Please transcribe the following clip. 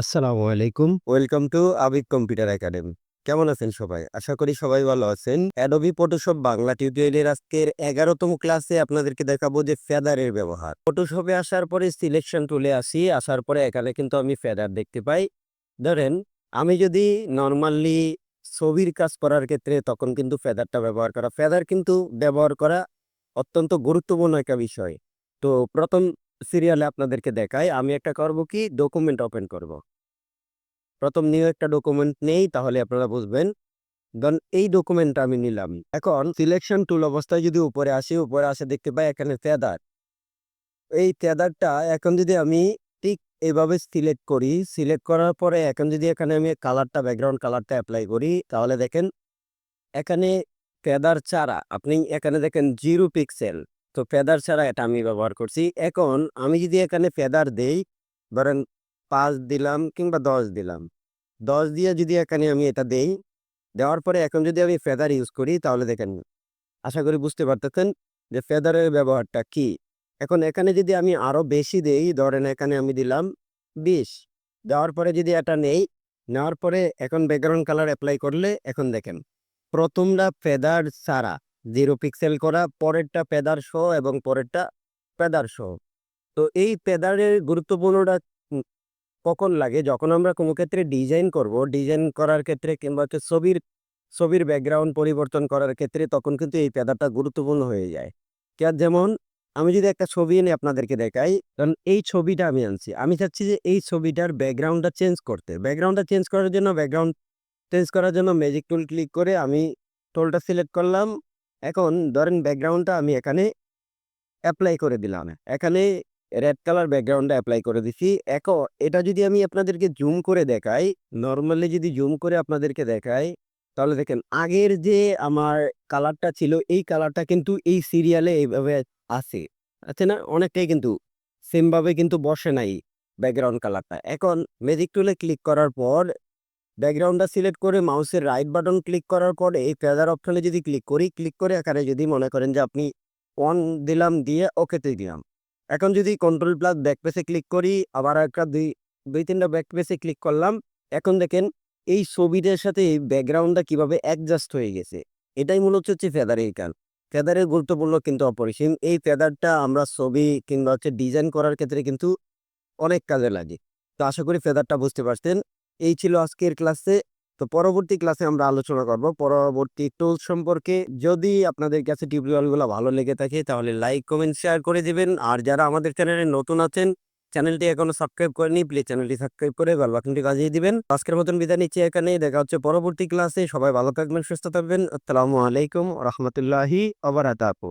আসসালামু আলাইকুম। Welcome to Abid computer academy. কেমন আছেন সবাই? আশা করি সবাই ভালো আছেন। অ্যাডোবি, ফটোশপ, বাংলা টিউটোরিয়ালের আজকের এগারোতম ক্লাসে আপনাদেরকে দেখাবো যে ফেদারের ব্যবহার। ফটোশপে আসার পরে সিলেকশন টুলে আসি। আসার পরে এখানে কিন্তু আমি ফেদার দেখতে পাই। ধরেন, আমি যদি নর্মালি ছবির কাজ করার ক্ষেত্রে তখন কিন্তু ফেদারটা ব্যবহার করা। ফেদার কিন্তু ব্যবহার করা অত্যন্ত গুরুত্বপূর্ণ একটা বিষয়। তো প্রথম সিরিয়ালে আপনাদেরকে দেখাই, আমি একটা করব কি? ডকুমেন্ট ওপেন করব। প্রথম নিউ একটা ডকুমেন্ট নেই, তাহলে আপনারা বুঝবেন। দেন এই ডকুমেন্টটা আমি নিলাম। এখন সিলেকশন টুল অবস্থায় যদি উপরে আসি, উপরে আসে দেখতে পাই এখানে ফেদার এই ফেদারটা এখন যদি আমি ঠিক এভাবে সিলেক্ট করি সিলেক্ট করার পরে এখন যদি এখানে আমি কালারটা ব্যাকগ্রাউন্ড কালারটা অ্যাপ্লাই করি, তাহলে দেখেন এখানে ফেদার ছাড়া, আপনি এখানে দেখেন জিরো পিক্সেল তো ফেদার ছাড়া এটা আমি ব্যবহার করছি। এখন আমি যদি এখানে ফেদার দেই, ধরেন পাঁচ দিলাম কিংবা দশ দিলাম, দশ দিয়ে যদি এখানে আমি এটা দেই, দেওয়ার পরে এখন যদি আমি ফেদার ইউজ করি, তাহলে দেখেন, আশা করি বুঝতে পারতেছেন যে ফেদারের ব্যবহারটা কি। এখন এখানে যদি আমি আরও বেশি দেই, ধরেন এখানে আমি দিলাম বিশ, দেওয়ার পরে যদি এটা নেই, নেওয়ার পরে এখন ব্যাকগ্রাউন্ড কালার অ্যাপ্লাই করলে, এখন দেখেন, প্রথমটা ফেদার ছাড়া জিরো পিক্সেল করা, পরেরটা পেদার শো এবং পরেরটা পেদার শো তো এই ফেদারের গুরুত্বপূর্ণটা কখন লাগে? যখন আমরা কোনো ক্ষেত্রে ডিজাইন করব ডিজাইন করার ক্ষেত্রে কিংবা হচ্ছে ছবির ছবির ব্যাকগ্রাউন্ড পরিবর্তন করার ক্ষেত্রে তখন কিন্তু এই পেদারটা গুরুত্বপূর্ণ হয়ে যায়। কে যেমন আমি যদি একটা ছবি এনে আপনাদেরকে দেখাই কারণ এই ছবিটা আমি আনছি। আমি চাচ্ছি যে এই ছবিটার ব্যাকগ্রাউন্ডটা চেঞ্জ করতে। ব্যাকগ্রাউন্ডটা চেঞ্জ করার জন্য ব্যাকগ্রাউন্ড চেঞ্জ করার জন্য ম্যাজিক টুল ক্লিক করে আমি টোলটা সিলেক্ট করলাম এখন ধরেন ব্যাকগ্রাউন্ডটা আমি এখানে অ্যাপ্লাই করে দিলাম। এখানে রেড কালার ব্যাকগ্রাউন্ডটা অ্যাপ্লাই করে দিছি। এখন এটা যদি আমি আপনাদেরকে জুম করে দেখাই নর্মালি যদি জুম করে আপনাদেরকে দেখাই, তাহলে দেখেন আগের যে আমার কালারটা ছিল, এই কালারটা কিন্তু এই সিরিয়ালে এইভাবে আছে। আছে না? অনেকটাই কিন্তু সেমভাবে কিন্তু বসে নাই ব্যাকগ্রাউন্ড কালারটা এখন ম্যাজিক টুলে ক্লিক করার পর ব্যাকগ্রাউন্ডটা সিলেক্ট করে মাউসের রাইট বাটন ক্লিক করার পরে এই ফেদার অপশনে যদি ক্লিক করি, ক্লিক করে এখানে যদি মনে করেন যে আপনি অন দিলাম দিয়ে ওকেতে দিলাম। এখন যদি কন্ট্রোল প্লাস ব্যাক পেসে ক্লিক করি, আবার একটা দুই দুই তিনটা ব্যাক পেসে ক্লিক করলাম, এখন দেখেন এই ছবিটার সাথে এই ব্যাকগ্রাউন্ডটা কীভাবে অ্যাডজাস্ট হয়ে গেছে। এটাই মূলত হচ্ছে ফেদারের কাজ। ফেদারের গুরুত্বপূর্ণ কিন্তু অপরিসীম। এই ফেদারটা আমরা ছবি কিংবা হচ্ছে ডিজাইন করার ক্ষেত্রে কিন্তু অনেক কাজে লাগে। তো আশা করি ফেদারটা বুঝতে পারছেন। এই ছিল আজকের ক্লাসে। তো পরবর্তী ক্লাসে আমরা আলোচনা করব। পরবর্তী টুলস সম্পর্কে। যদি আপনাদের কাছে টিউটোরিয়ালগুলো ভালো লেগে থাকে, তাহলে লাইক কমেন্ট শেয়ার করে দিবেন। আর যারা আমাদের চ্যানেলে নতুন আছেন চ্যানেলটি এখনও সাবস্ক্রাইব করেনি প্লিজ চ্যানেলটি সাবস্ক্রাইব করে বেল বাটনটি বাজিয়ে দিবেন। আজকের মতন বিদায় নিচ্ছি এখানে দেখা হচ্ছে পরবর্তী ক্লাসে। সবাই ভালো থাকবেন, সুস্থ থাকবেন। আসসালামু আলাইকুম রহমতুল্লাহি আবরাকাতুহু